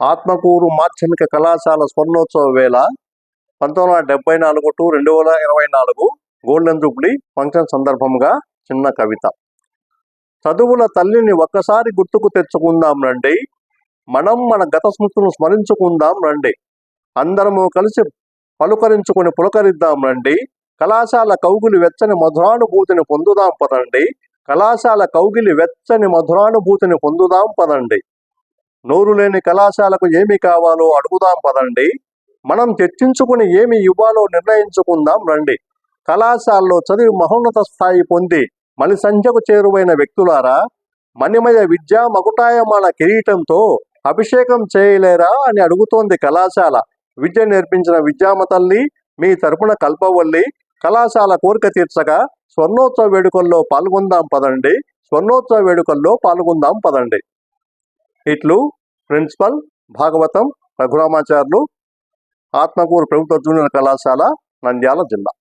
ఆత్మకూరు మాధ్యమిక కళాశాల స్వర్ణోత్సవ వేళ పంతొమ్మిది వందల డెబ్బై నాలుగు టు రెండు వేల ఇరవై నాలుగు గోల్డెన్ జూబ్లీ ఫంక్షన్ సందర్భంగా చిన్న కవిత. చదువుల తల్లిని ఒక్కసారి గుర్తుకు తెచ్చుకుందాం రండి. మనం మన గత స్మృతులను స్మరించుకుందాం రండి. అందరము కలిసి పలుకరించుకొని పులకరిద్దాం రండి. కళాశాల కౌగులి వెచ్చని మధురానుభూతిని పొందుదాం పదండి. కళాశాల కౌగిలి వెచ్చని మధురానుభూతిని పొందుదాం పదండి. నోరు లేని కళాశాలకు ఏమి కావాలో అడుగుదాం పదండి. మనం చర్చించుకుని ఏమి ఇవ్వాలో నిర్ణయించుకుందాం రండి. కళాశాలలో చదివి మహోన్నత స్థాయి పొంది మలి సంఖ్యకు చేరువైన వ్యక్తులారా మణిమయ విద్యా మగుటాయమాన కిరీటంతో అభిషేకం చేయలేరా అని అడుగుతోంది కళాశాల. విద్య నేర్పించిన విద్యామ తల్లి మీ తరపున కల్పవల్లి కళాశాల కోరిక తీర్చగా స్వర్ణోత్సవ వేడుకల్లో పాల్గొందాం పదండి. స్వర్ణోత్సవ వేడుకల్లో పాల్గొందాం పదండి. ఇట్లు ప్రిన్సిపల్ భాగవతం రఘురామాచార్యులు ఆత్మకూరు ప్రభుత్వ జూనియర్ కళాశాల నంద్యాల జిల్లా.